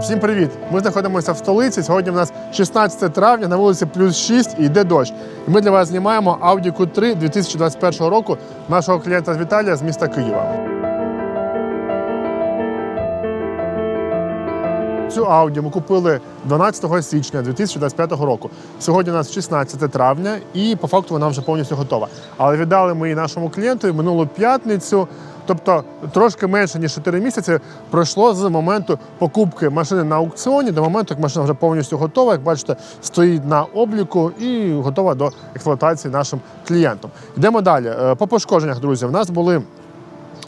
Всім привіт! Ми знаходимося в столиці. Сьогодні в нас 16 травня, на вулиці плюс 6 і йде дощ. І ми для вас знімаємо Audi Q3 2021 року нашого клієнта Віталія з міста Києва. Цю Audi ми купили 12 січня 2025 року. Сьогодні у нас 16 травня, і по факту вона вже повністю готова. Але віддали ми її нашому клієнту минулу п'ятницю. Тобто трошки менше ніж 4 місяці пройшло з моменту покупки машини на аукціоні до моменту, як машина вже повністю готова. Як бачите, стоїть на обліку і готова до експлуатації нашим клієнтам. Йдемо далі. Е, По пошкодженнях, друзі, в нас були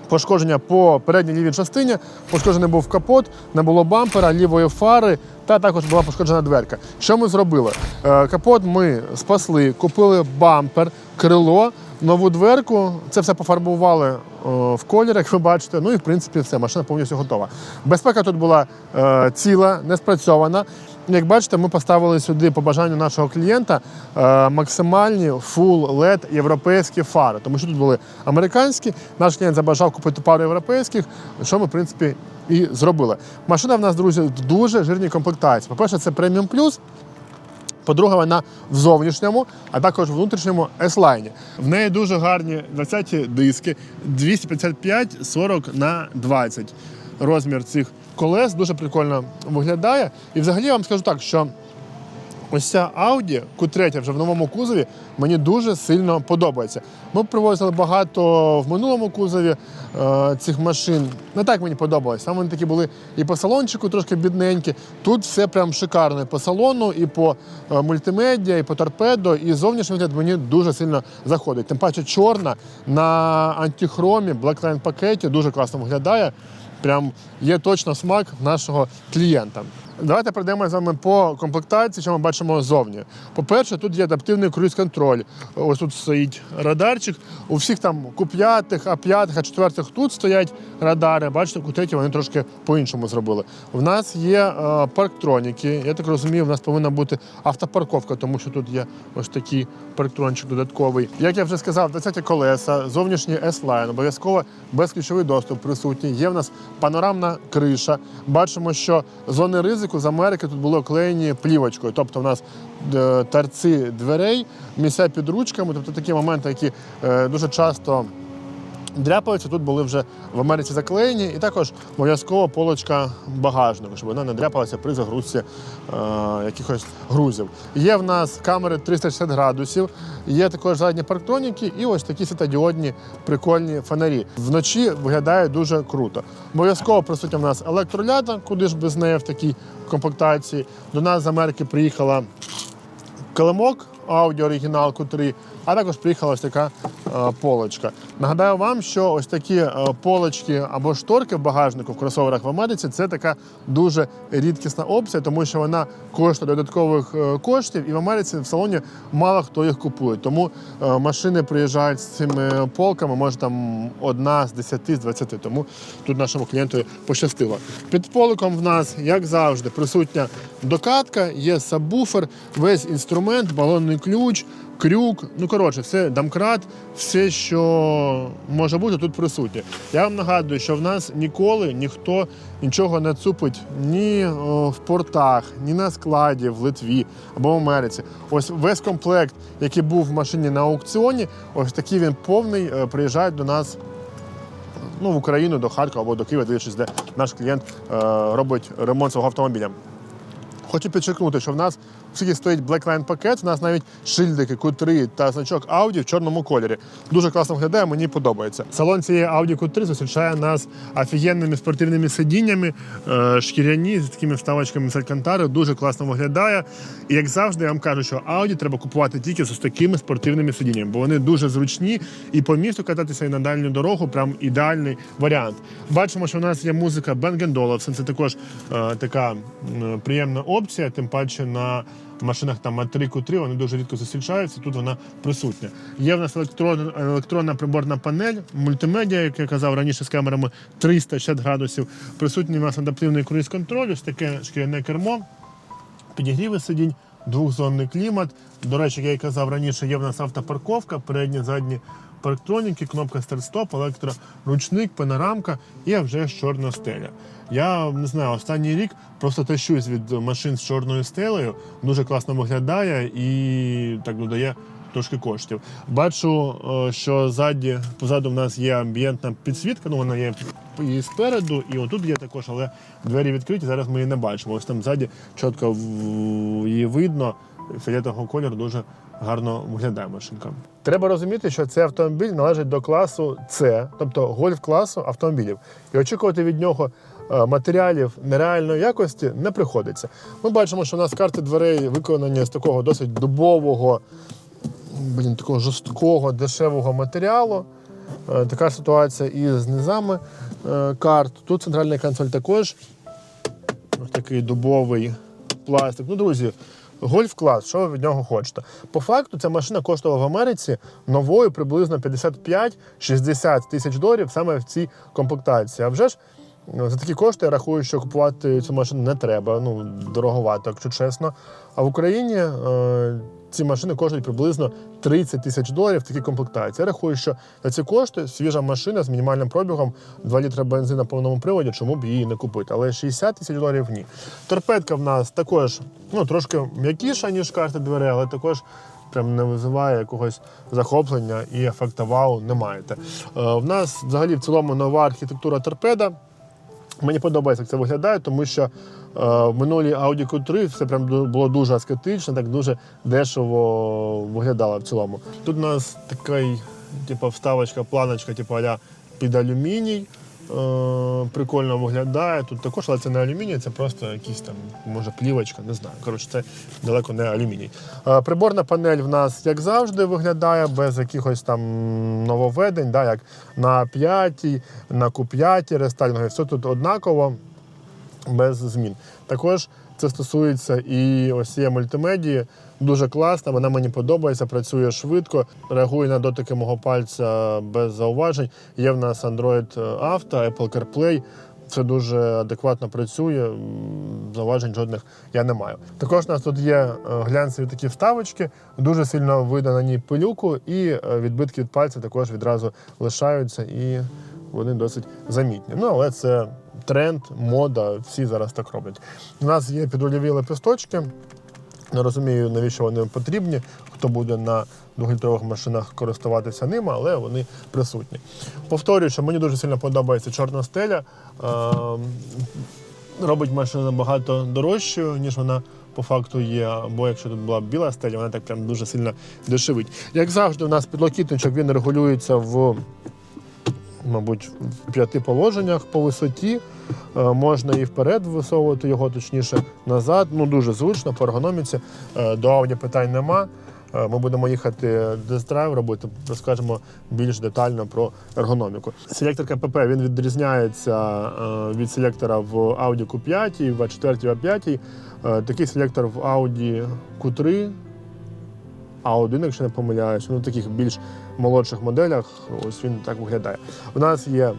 пошкодження по передній лівій частині. Пошкоджений був капот, не було бампера, лівої фари, та також була пошкоджена дверка. Що ми зробили? Е, Капот ми спасли, купили бампер, крило, нову дверку. Це все пофарбували о, в колір, як ви бачите. Ну і в принципі все, машина повністю готова. Безпека тут була е, ціла, не спрацьована. Як бачите, ми поставили сюди по бажанню нашого клієнта е, максимальні full LED європейські фари, тому що тут були американські. Наш клієнт забажав купити пару європейських, що ми, в принципі, і зробили. Машина в нас, друзі, дуже жирній комплектації. По-перше, це преміум плюс. По-друге, вона в зовнішньому, а також в внутрішньому S-лайні. В неї дуже гарні 20-ті диски, 255 40 на 20. Розмір цих колес дуже прикольно виглядає. І взагалі я вам скажу так, що ось ця Audi Q3 вже в новому кузові мені дуже сильно подобається. Ми привозили багато в минулому кузові е, цих машин. Не так мені подобалось. Там вони такі були і по салончику трошки бідненькі. Тут все прям шикарно і по салону, і по е, мультимедіа, і по торпедо, і зовнішній вигляд мені дуже сильно заходить. Тим паче чорна на антихромі, Blackline пакеті дуже класно виглядає. Прям є точно смак нашого клієнта. Давайте пройдемо з вами по комплектації, що ми бачимо ззовні. По-перше, тут є адаптивний круїз-контроль. Ось тут стоїть радарчик. У всіх там Q5, А5, А4 тут стоять радари. Бачите, у треті вони трошки по-іншому зробили. В нас є е, парктроніки. Я так розумію, в нас повинна бути автопарковка, тому що тут є ось такий парктрончик додатковий. Як я вже сказав, 20 колеса, зовнішній S-Line, обов'язково безключовий доступ присутній. Є в нас панорамна криша. Бачимо, що зони ризику з Америки тут були оклеєні плівочкою. Тобто, в нас е, торці дверей, місця під ручками, тобто такі моменти, які е, дуже часто. Дряпаються тут були вже в Америці заклеєні, і також обов'язково полочка багажника, щоб вона не дряпалася при загрузці е, якихось грузів. Є в нас камери 360 градусів, є також задні парктроніки і ось такі світодіодні прикольні фонарі. Вночі виглядає дуже круто. Обов'язково присутня в нас електролята, куди ж без неї в такій комплектації. До нас з Америки приїхала килимок Audi оригінал Q3, а також приїхала ось така е, полочка. Нагадаю вам, що ось такі е, полочки або шторки в багажнику в кросоверах в Америці це така дуже рідкісна опція, тому що вона коштує додаткових е, коштів, і в Америці в салоні мало хто їх купує. Тому машини приїжджають з цими полками, може там одна з 10, з 20. Тому тут нашому клієнту пощастило. Під поликом в нас, як завжди, присутня докатка, є сабвуфер, весь інструмент, балонний ключ, крюк. Ну коротше, все домкрат, все, що може бути, тут присутнє. Я вам нагадую, що в нас ніколи ніхто нічого не цупить ні о, в портах, ні на складі в Литві або в Америці. Ось весь комплект, який був в машині на аукціоні, ось такий він повний, е, приїжджає до нас ну, в Україну, до Харкова або до Києва, дивлячись, де наш клієнт е, робить ремонт свого автомобіля. Хочу підчеркнути, що в нас оскільки стоїть Blackline пакет, у нас навіть шильдики Q3 та значок Audi в чорному кольорі. Дуже класно виглядає, мені подобається. Салон цієї Audi Q3 зустрічає нас офігенними спортивними сидіннями, е, шкіряні з такими вставочками з алькантари. Дуже класно виглядає. І як завжди, я вам кажу, що Audi треба купувати тільки з такими спортивними сидіннями, бо вони дуже зручні і по місту кататися і на дальню дорогу прям ідеальний варіант. Бачимо, що в нас є музика Bang це також е, така приємна опція, тим паче на машинах там А3 Q3, вони дуже рідко зустрічаються, тут вона присутня. Є в нас електрон, електронна приборна панель, мультимедіа, як я казав раніше з камерами 360 градусів. Присутній у нас адаптивний круїз-контроль, ось таке шкіряне кермо, підігріви сидінь, двохзонний клімат. До речі, як я і казав раніше, є в нас автопарковка, передні, задні парктроніки, кнопка старт-стоп, електроручник, панорамка і вже чорна стеля. Я не знаю, останній рік просто тащусь від машин з чорною стелею, дуже класно виглядає і так додає трошки коштів. Бачу, е, що ззаді, позаду в нас є амбієнтна підсвітка, ну вона є і спереду, і отут є також, але двері відкриті, зараз ми її не бачимо. Ось там ззаді чітко її видно. Фіолетового кольору дуже гарно виглядає машинка. Треба розуміти, що цей автомобіль належить до класу С, тобто гольф-класу автомобілів. І очікувати від нього е, матеріалів нереальної якості не приходиться. Ми бачимо, що у нас карти дверей виконані з такого досить дубового, блін, такого жорсткого, дешевого матеріалу. Е, Така ситуація і з низами е, карт. Тут центральний консоль також ось такий дубовий пластик. Ну, друзі, гольф-клас, що ви від нього хочете? По факту, ця машина коштувала в Америці новою приблизно 55-60 тисяч доларів саме в цій комплектації. А вже ж за такі кошти я рахую, що купувати цю машину не треба. Ну, дороговато, якщо чесно. А в Україні е, ці машини коштують приблизно 30 тисяч доларів в такій комплектації. Я рахую, що за ці кошти свіжа машина з мінімальним пробігом 2 літра бензину на повному приводі, чому б її не купити. Але 60 тисяч доларів ні. Торпедка в нас також ну, трошки м'якіша, ніж карта дверей, але також. Прям не визиває якогось захоплення і ефекта вау не маєте. Е, в нас взагалі в цілому нова архітектура торпеда. Мені подобається, як це виглядає, тому що е, в минулій Audi Q3 все прям було дуже аскетично, так дуже дешево виглядало в цілому. Тут у нас така типу, вставочка, планочка, типу аля під алюміній. Е, прикольно виглядає. Тут також, але це не алюміній, це просто якийсь там, може, плівочка, не знаю. Коротше, це далеко не алюміній. Е, приборна панель в нас, як завжди, виглядає без якихось там нововведень, да, як на 5, на Q5 рестайлінгові. Все тут однаково, без змін. Також це стосується і ось цієї мультимедії. Дуже класна, вона мені подобається, працює швидко, реагує на дотики мого пальця без зауважень. Є в нас Android Auto, Apple CarPlay. Це дуже адекватно працює, зауважень жодних я не маю. Також у нас тут є е, глянцеві такі вставочки, дуже сильно видно на ній пилюку, і е, відбитки від пальця також відразу лишаються, і вони досить замітні. Ну, але це тренд, мода, всі зараз так роблять. У нас є підрульові лепесточки. Не розумію, навіщо вони потрібні, хто буде на двохлітрових машинах користуватися ними, але вони присутні. Повторюю, що мені дуже сильно подобається чорна стеля. Ем, Робить машину набагато дорожчою, ніж вона по факту є. Або якщо тут була біла стеля, вона так прям дуже сильно дешевить. Як завжди, у нас підлокітничок він регулюється в мабуть, в п'яти положеннях по висоті. Е, Можна і вперед висовувати його, точніше назад. Ну дуже зручно по ергономіці. Е, До Audi питань нема. Е, Ми будемо їхати тест-драйв робити, розкажемо більш детально про ергономіку. Селектор КПП він відрізняється від селектора в Audi Q5, в A4, A5. Е, Такий селектор в Audi Q3 а1, якщо не помиляюсь, ну в таких більш молодших моделях, ось він так виглядає. У нас є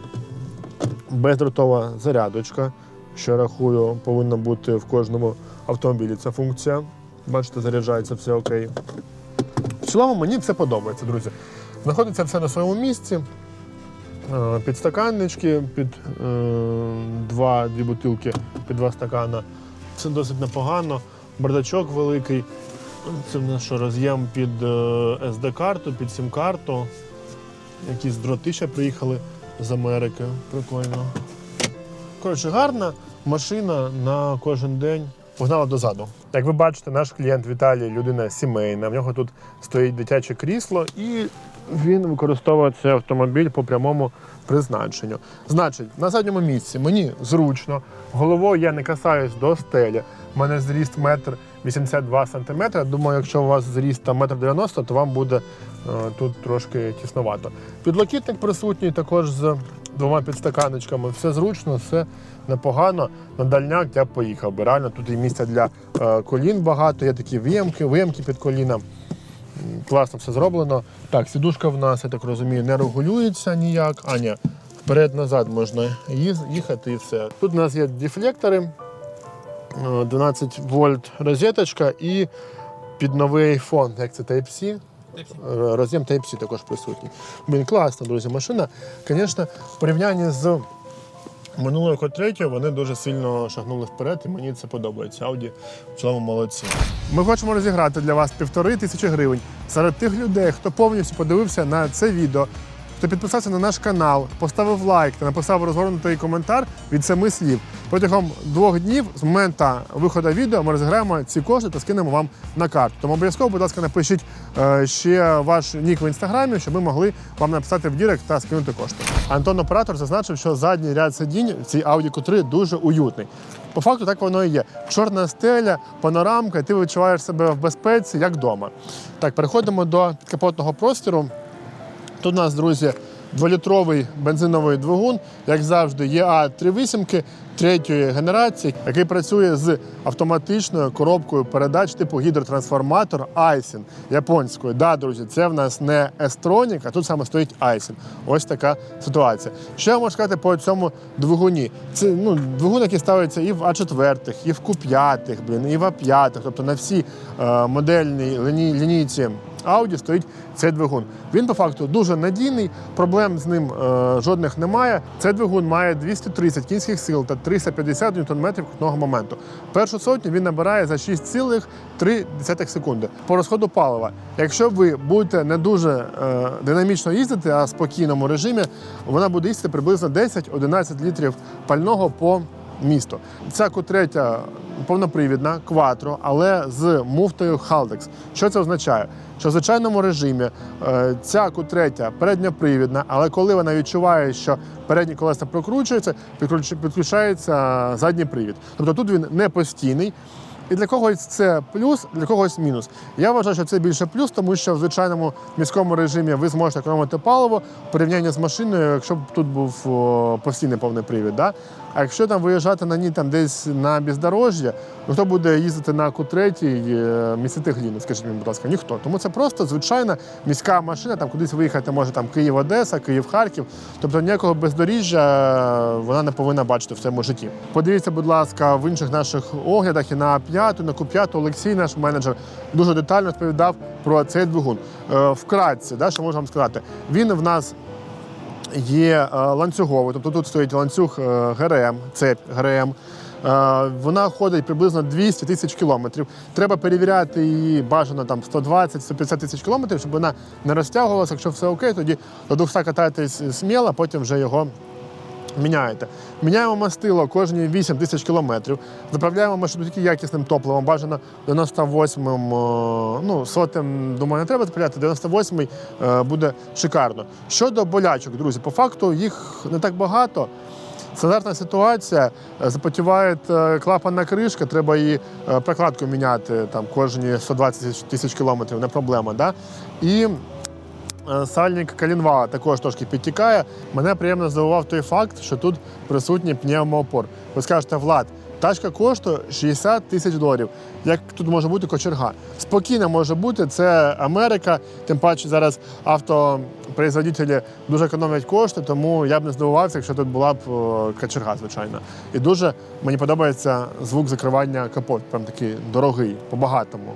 бездротова зарядочка, що рахую, повинна бути в кожному автомобілі ця функція. Бачите, заряджається все окей. В цілому мені це подобається, друзі. Знаходиться все на своєму місці. Е, Підстаканнички під е, два, дві бутилки під два стакана. Це досить непогано. Бардачок великий. Це в нас що, роз'єм під е, SD-карту, під сім-карту. Якісь дроти ще приїхали з Америки. Прикольно. Коротше, гарна машина на кожен день. Погнала дозаду. Як ви бачите, наш клієнт Віталій людина сімейна. В нього тут стоїть дитяче крісло, і він використовує цей автомобіль по прямому призначенню. Значить, на задньому місці мені зручно, головою я не касаюсь до стелі. У мене зріст метр 82 сантиметра. Думаю, якщо у вас зріст там метр 90, то вам буде е, тут трошки тісновато. Підлокітник присутній також з двома підстаканочками. Все зручно, все непогано. На дальняк я поїхав би. Реально тут і місця для е, колін багато, є такі виємки, виємки під коліна. Класно все зроблено. Так, сідушка в нас, я так розумію, не регулюється ніяк. А, ні, вперед-назад можна їхати і все. Тут у нас є дефлектори, 12 вольт розеточка і під новий iPhone, як це Type-C. Роз'єм Type-C також присутній. Блін, класна, друзі, машина. Звісно, в порівнянні з минулою Q3 вони дуже сильно шагнули вперед, і мені це подобається. Audi в цілому молодці. Ми хочемо розіграти для вас півтори тисячі гривень серед тих людей, хто повністю подивився на це відео. Хто підписався на наш канал, поставив лайк та написав розгорнутий коментар від семи слів. Протягом двох днів з моменту виходу відео ми розіграємо ці кошти та скинемо вам на карту. Тому обов'язково, будь ласка, напишіть е, ще ваш нік в інстаграмі, щоб ми могли вам написати в Дірект та скинути кошти. Антон оператор зазначив, що задній ряд сидінь в цій Audi Q3 дуже уютний. По факту так воно і є. Чорна стеля, панорамка, і ти відчуваєш себе в безпеці, як вдома. Так, переходимо до капотного простору. Тут у нас, друзі, дволітровий бензиновий двигун, як завжди, ЄА 38 третьої генерації, який працює з автоматичною коробкою передач типу гідротрансформатор Aisin японською. Да, друзі, це в нас не Estronік, а тут саме стоїть Aisin. Ось така ситуація. Що я можу сказати по цьому двигуні? Це ну, двигун, який ставиться і в А4, і в Q5, блін, і в А5, тобто на всі е, модельні ліні- лінійці Audi стоїть цей двигун. Він по факту дуже надійний, проблем з ним е, жодних немає. Цей двигун має 230 кінських сил та 350 ньютон-метрів крутного моменту. Першу сотню він набирає за 6,3 секунди. По розходу палива. Якщо ви будете не дуже е, динамічно їздити, а в спокійному режимі, вона буде їздити приблизно 10-11 літрів пального по місту. Ця Q3 повнопривідна, кватро, але з муфтою Haldex. Що це означає? Що в звичайному режимі е, ця Q3 передньопривідна, але коли вона відчуває, що передні колеса прокручуються, підключ- підключається задній привід. Тобто тут він не постійний. І для когось це плюс, для когось мінус. Я вважаю, що це більше плюс, тому що в звичайному міському режимі ви зможете економити паливо в порівнянні з машиною, якщо б тут був постійний повний привід. Да? А якщо там виїжджати на ній там десь на бездорожжя, ну хто буде їздити на Q3 і е, містити гліну, скажіть мені, будь ласка, ніхто. Тому це просто звичайна міська машина, там кудись виїхати може там Київ-Одеса, Київ-Харків. Тобто ніякого бездоріжжя е, вона не повинна бачити в своєму житті. Подивіться, будь ласка, в інших наших оглядах і на п'яту, на Q5 Олексій, наш менеджер, дуже детально розповідав про цей двигун. Е, Вкратце, да, що можу вам сказати, він в нас є е, ланцюговий, тобто тут стоїть ланцюг е, ГРМ, цепь ГРМ. Вона ходить приблизно 200 тисяч кілометрів. Треба перевіряти її бажано там 120-150 тисяч кілометрів, щоб вона не розтягувалася. Якщо все окей, тоді до 200 катаєтесь сміло, потім вже його міняєте. Міняємо мастило кожні 8 тисяч кілометрів. Заправляємо машину тільки якісним топливом, бажано 98-м, ну, сотим, думаю, не треба заправляти, 98-й е, буде шикарно. Щодо болячок, друзі, по факту їх не так багато. Стандартна ситуація, е, запотіває е, клапанна кришка, треба її е, прокладку міняти там, кожні 120 тисяч кілометрів, не проблема. Да? І Е, Сальник Калінвала також трошки підтікає. Мене приємно здивував той факт, що тут присутній пневмоопор. Ви скажете, Влад, тачка коштує 60 тисяч доларів. Як тут може бути кочерга? Спокійно може бути, це Америка, тим паче зараз автопроизводителі дуже економлять кошти, тому я б не здивувався, якщо тут була б кочерга, звичайно. І дуже мені подобається звук закривання капот, прям такий дорогий, по-багатому.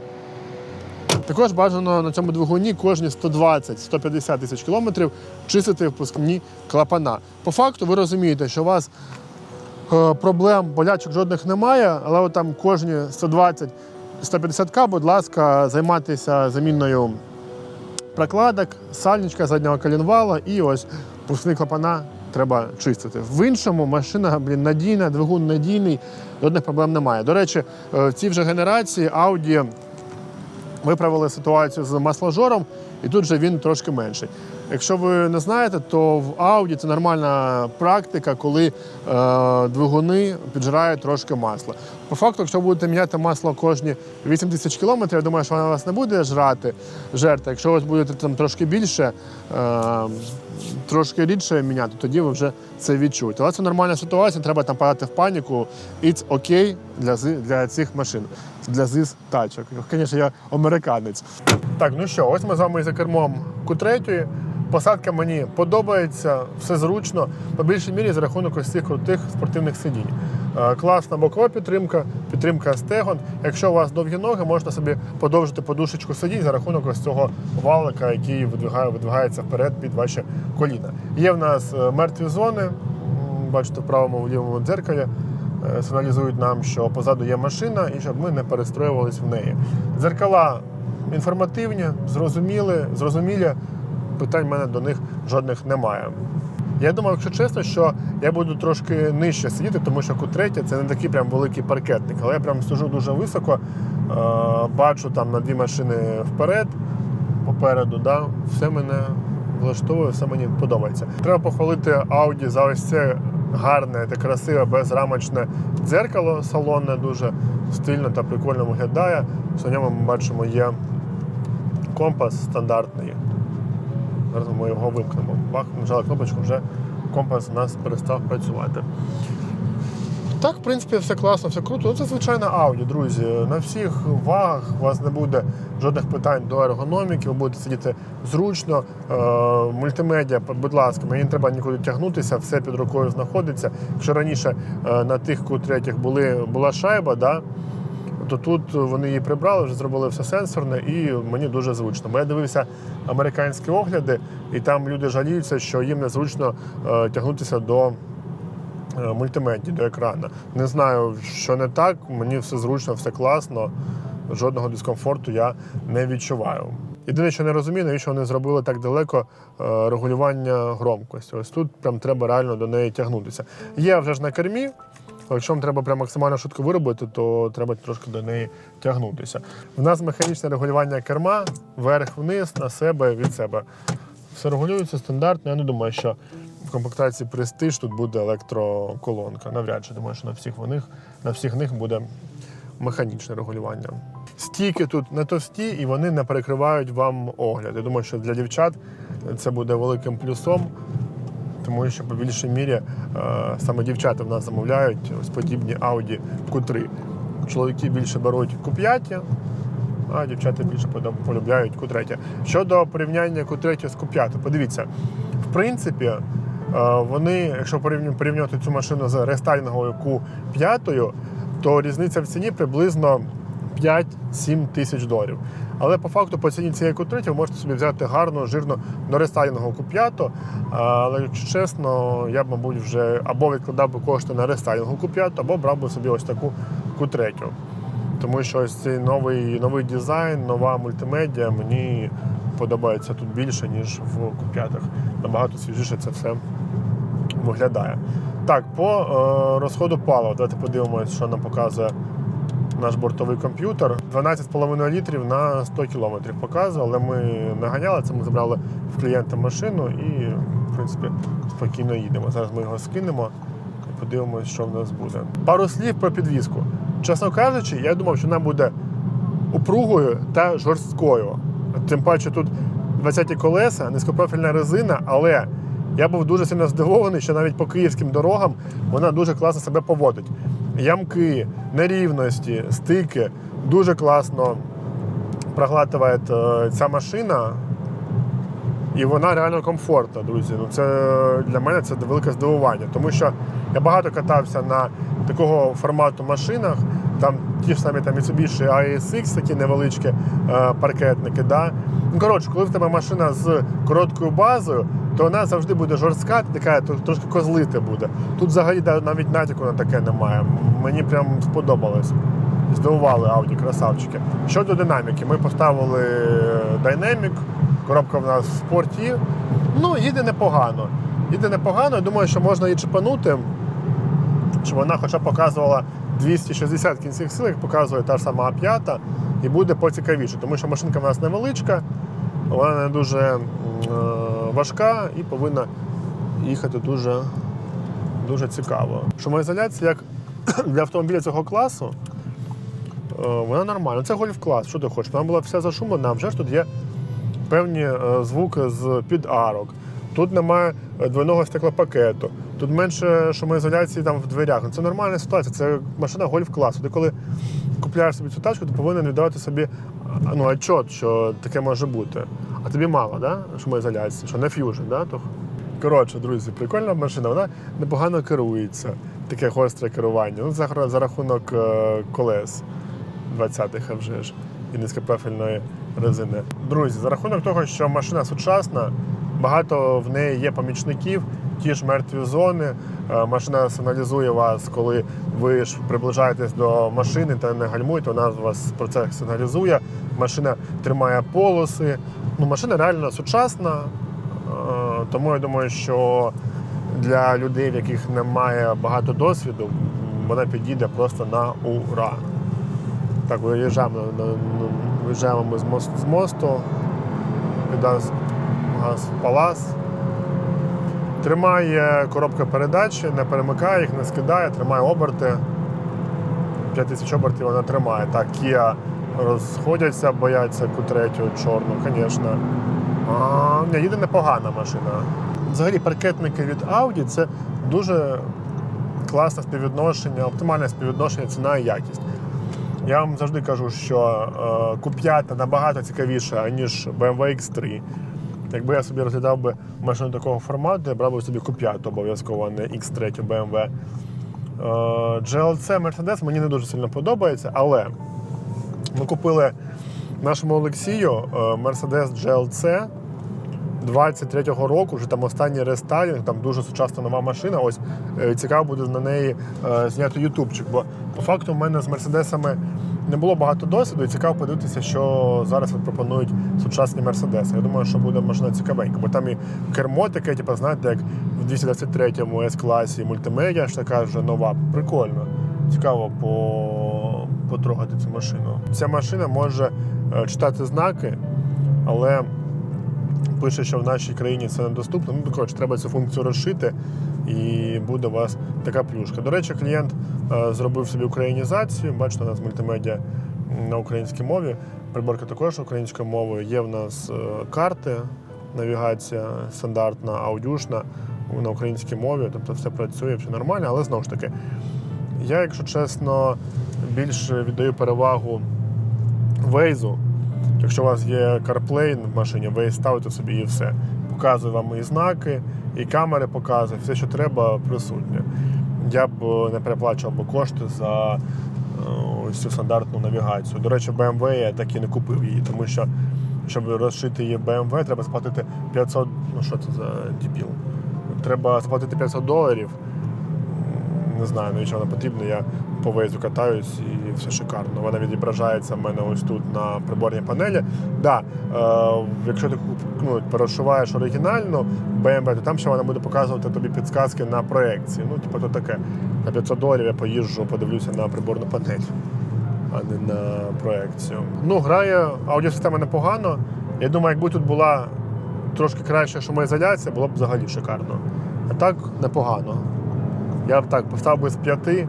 Також бажано на цьому двигуні кожні 120-150 тисяч кілометрів чистити впускні клапана. По факту ви розумієте, що у вас е, проблем болячок жодних немає, але там кожні 120-150 к, будь ласка, займайтеся заміною прокладок, сальничка заднього колінвала і ось впускні клапана треба чистити. В іншому машина блін, надійна, двигун надійний, жодних проблем немає. До речі, е, в цій вже генерації Audi виправили ситуацію з масложором, і тут же він трошки менший. Якщо ви не знаєте, то в Audi це нормальна практика, коли е, двигуни піджирають трошки масла. По факту, якщо будете міняти масло кожні 8 тисяч кілометрів, я думаю, що вона вас не буде жрати, жерти. Якщо ви будете там трошки більше, е, трошки рідше міняти, тоді ви вже це відчуєте. Але це нормальна ситуація, треба там падати в паніку. It's окей для, зи- для цих машин, для ЗИС тачок. Звісно, я американець. Так, ну що, ось ми з вами за кермом Q3. Посадка мені подобається, все зручно, по більшій мірі за рахунок ось цих крутих спортивних сидінь. Е, Класна бокова підтримка, підтримка стегон. Якщо у вас довгі ноги, можна собі подовжити подушечку сидінь за рахунок ось цього валика, який видвигає, видвигається вперед під ваші коліна. Є в нас е, мертві зони, бачите, в правому в лівому дзеркалі. е, Сигналізують нам, що позаду є машина, і щоб ми не перестроювались в неї. Дзеркала інформативні, зрозуміли, зрозумілі. Питань в мене до них жодних немає. Я думав, якщо чесно, що я буду трошки нижче сидіти, тому що Q3 це не такий прям великий паркетник, але я прям сижу дуже високо, е, бачу там на дві машини вперед, попереду, да, все мене влаштовує, все мені подобається. Треба похвалити Audi за ось це гарне та красиве безрамочне дзеркало салонне, дуже стильно та прикольно виглядає. На ньому ми бачимо є компас стандартний. Зараз ми його вимкнемо. Бах, нажали кнопочку, вже компас у нас перестав працювати. Так, в принципі, все класно, все круто. Ну, це звичайно Audi, друзі. На всіх вагах у вас не буде жодних питань до ергономіки, ви будете сидіти зручно. Е, мультимедіа, будь ласка, мені не треба нікуди тягнутися, все під рукою знаходиться. Якщо раніше е, на тих Q3 були, була шайба, да, то тут вони її прибрали, вже зробили все сенсорне і мені дуже зручно. Бо я дивився американські огляди, і там люди жаліються, що їм незручно е, тягнутися до е, мультимедії, до екрану. Не знаю, що не так, мені все зручно, все класно, жодного дискомфорту я не відчуваю. Єдине, що не розумію, навіщо вони зробили так далеко е, регулювання громкості. Ось тут прям треба реально до неї тягнутися. Є вже ж на кермі, Якщо вам треба прям максимально швидко виробити, то треба трошки до неї тягнутися. У нас механічне регулювання керма вверх-вниз, на себе, від себе. Все регулюється стандартно. Я не думаю, що в комплектації Prestige тут буде електроколонка. Навряд чи думаю, що на всіх них, на всіх них буде механічне регулювання. Стійки тут не товсті і вони не перекривають вам огляд. Я думаю, що для дівчат це буде великим плюсом тому що по більшій мірі е, саме дівчата в нас замовляють ось подібні Audi Q3. Чоловіки більше беруть Q5, а дівчата більше полюбляють Q3. Щодо порівняння Q3 з Q5, подивіться, в принципі, е, вони, якщо порівнювати цю машину з рестайлінговою Q5, то різниця в ціні приблизно 5-7 тисяч доларів. Але по факту по ціні цієї Q3 ви можете собі взяти гарну, жирну дорестайлінгову Q5. Але якщо чесно, я б, мабуть, вже або відкладав би кошти на рестайлінгу Q5, або брав би собі ось таку Q3. Тому що ось цей новий, новий дизайн, нова мультимедіа мені подобається тут більше, ніж в Q5. Набагато свіжіше це все виглядає. Так, по е, розходу палива. Давайте подивимося, що нам показує наш бортовий комп'ютер. 12,5 літрів на 100 кілометрів показує, але ми не ганяли це. Ми забрали в клієнта машину і, в принципі, спокійно їдемо. Зараз ми його скинемо і подивимося, що в нас буде. Пару слів про підвізку. Чесно кажучи, я думав, що вона буде упругою та жорсткою. Тим паче тут 20 колеса, низькопрофільна резина, але я був дуже сильно здивований, що навіть по київським дорогам вона дуже класно себе поводить. Ямки, нерівності, стики дуже класно проглатує е, ця машина. І вона реально комфортна, друзі. Ну це для мене це велике здивування, тому що я багато катався на такого формату машинах. Там ті ж самі там Mitsubishi ASX, такі невеличкі е, паркетники. Да? Ну, коротше, коли в тебе машина з короткою базою, то вона завжди буде жорстка, така трошки козлити буде. Тут взагалі навіть натяку на таке немає. Мені прям сподобалось. Здивували Audi, красавчики. Щодо динаміки, ми поставили Dynamic, коробка в нас в спорті. Ну, їде непогано. Їде непогано, я думаю, що можна її чіпанути, щоб вона хоча показувала 260 кінців сил, як показує та ж сама А5, і буде поцікавіше, тому що машинка в нас невеличка, вона не дуже е, важка і повинна їхати дуже, дуже цікаво. Шумоізоляція як для автомобіля цього класу, е, вона нормальна. Це гольф-клас, що ти хочеш? Вона була вся зашумлена, а вже ж тут є певні е, звуки з під арок. Тут немає двойного стеклопакету, тут менше шумоізоляції там в дверях. Ну, Це нормальна ситуація, це машина гольф-класу. Ти коли купляєш собі цю тачку, ти повинен віддавати собі ну, отчет, що таке може бути. А тобі мало, да? шумоізоляції, що не ф'южн, да? То... Коротше, друзі, прикольна машина, вона непогано керується. Таке гостре керування. Ну, за, за рахунок е, колес 20-х, а вже ж, і низькопрофільної резини. Друзі, за рахунок того, що машина сучасна, багато в неї є помічників, ті ж мертві зони. Е, Машина сигналізує вас, коли ви ж приближаєтесь до машини та не гальмуєте, вона вас про це сигналізує. Машина тримає полоси. Ну, машина реально сучасна. Е, Тому я думаю, що для людей, в яких немає багато досвіду, вона підійде просто на ура. Так, виїжджаємо, виїжджаємо ми з мосту, газ палас. Тримає коробка передачі, не перемикає їх, не скидає, тримає оберти. 5000 обертів вона тримає. Так, Kia розходяться, бояться Q3 чорну, звісно. Ні, їде непогана машина. Взагалі, паркетники від Audi це дуже класне співвідношення, оптимальне співвідношення ціна і якість. Я вам завжди кажу, що е, Q5 набагато цікавіша, ніж BMW X3. Якби я собі розглядав би машину такого формату, я брав би собі Q5 обов'язково, а не X3 BMW. GLC Mercedes мені не дуже сильно подобається, але ми купили нашому Олексію е, Mercedes GLC 23-го року, вже там останній рестайлінг, там дуже сучасна нова машина. Ось е, цікаво буде на неї е, зняти ютубчик. Бо по факту в мене з мерседесами не було багато досвіду, і цікаво подивитися, що зараз пропонують сучасні мерседеси. Я думаю, що буде машина цікавенька, бо там і кермо таке, типу, знаєте, як в 223-му S-класі мультимедіа ж така вже нова. Прикольно. Цікаво по... потрогати цю машину. Ця машина може е, читати знаки, але пише, що в нашій країні це недоступно. Ну, коротше, треба цю функцію розшити, і буде у вас така плюшка. До речі, клієнт е, зробив собі українізацію. Бачите, у нас мультимедіа на українській мові. Приборка також українською мовою. Є в нас е, карти, навігація стандартна, аудюшна на українській мові, тобто все працює, все нормально, але знову ж таки, я, якщо чесно, більше віддаю перевагу Waze. Якщо у вас є CarPlay в машині, ви ставите собі і все. Показує вам і знаки, і камери показує, все, що треба, присутнє. Я б не переплачував би кошти за е, ось цю стандартну навігацію. До речі, BMW я так і не купив її, тому що щоб розшити її BMW, треба сплатити 500, ну що це за дебіл? Треба сплатити 500 доларів. Не знаю, навіщо вона потрібна. Я по вейзу катаюсь і все шикарно. Вона відображається в мене ось тут на приборній панелі. Да, е, якщо ти ну, перешиваєш оригінальну BMW, то там ще вона буде показувати тобі підсказки на проекції. Ну, типу, то таке. На 500 доларів я поїжджу, подивлюся на приборну панель, а не на проекцію. Ну, грає аудіосистема непогано. Я думаю, якби тут була трошки краща шумоізоляція, було б взагалі шикарно. А так непогано. Я б так поставив би з 5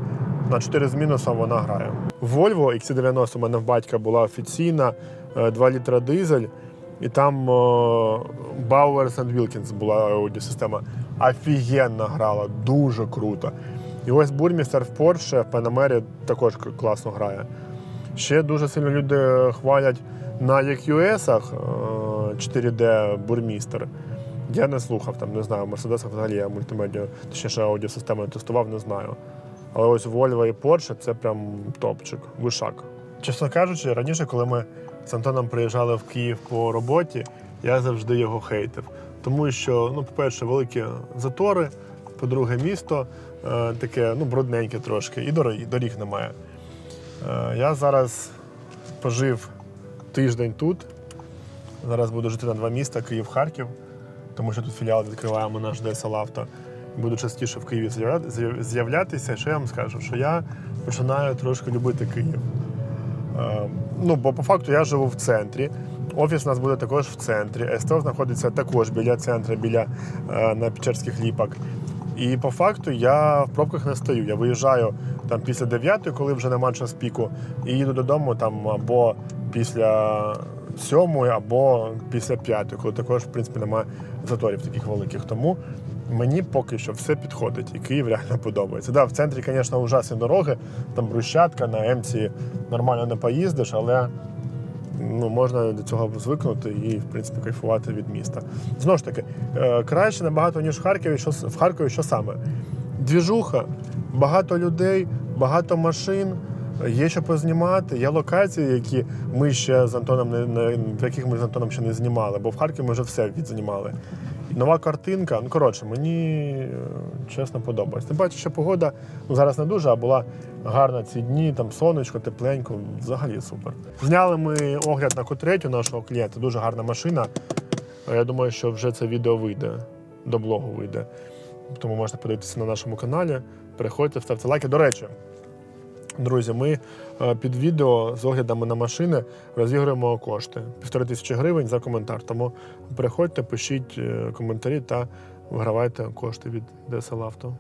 на 4 з мінусом вона грає. Volvo XC90 у мене в батька була офіційна, е, 2 літра дизель, і там е, Bowers and Wilkins була аудіосистема. Офігенно грала, дуже круто. І ось бурмістер в Porsche в Panamera також класно грає. Ще дуже сильно люди хвалять на EQS 4D бурмістер. Я не слухав там, не знаю, в Мерседесах взагалі я мультимедіа, точніше аудіосистему не тестував, не знаю. Але ось Volvo і Porsche це прям топчик, вишак. Чесно кажучи, раніше, коли ми з Антоном приїжджали в Київ по роботі, я завжди його хейтив. Тому що, ну, по-перше, великі затори, по-друге, місто е, таке ну, брудненьке трошки, і доріг, доріг немає. Е, я зараз пожив тиждень тут. Зараз буду жити на два міста Київ-Харків, тому що тут філіал відкриваємо наш ДСЛ Авто. Буду частіше в Києві з'являтися. Що я вам скажу? Що я починаю трошки любити Київ. Е, ну, бо по факту я живу в центрі. Офіс у нас буде також в центрі. СТО знаходиться також біля центру, біля е, на Печерських ліпок. І по факту я в пробках не стою. Я виїжджаю там після 9, коли вже нема час піку, і їду додому там або після 7, або після 5, коли також, в принципі, немає заторів таких великих. Тому мені поки що все підходить, і Київ реально подобається. Да, в центрі, звісно, ужасні дороги, там брусчатка, на Емці нормально не поїздиш, але ну, можна до цього звикнути і, в принципі, кайфувати від міста. Знову ж таки, е, краще набагато, ніж в Харкові. Що, в Харкові що саме? Двіжуха, багато людей, багато машин. Є що познімати, є локації, які ми ще з Антоном не, не яких ми з Антоном ще не знімали, бо в Харкові ми вже все відзнімали. Нова картинка. Ну коротше, мені е, чесно подобається. Тим паче, що погода ну зараз не дуже, а була гарна ці дні, там сонечко, тепленько, взагалі супер. Зняли ми огляд на Q3 нашого клієнта. Дуже гарна машина. Я думаю, що вже це відео вийде, до блогу вийде. Тому можете подивитися на нашому каналі. Переходьте, ставте лайки. До речі, друзі, ми е, під відео з оглядами на машини розігруємо кошти. Півтори тисячі гривень за коментар. Тому переходьте, пишіть е, коментарі та вигравайте кошти від DSL Auto.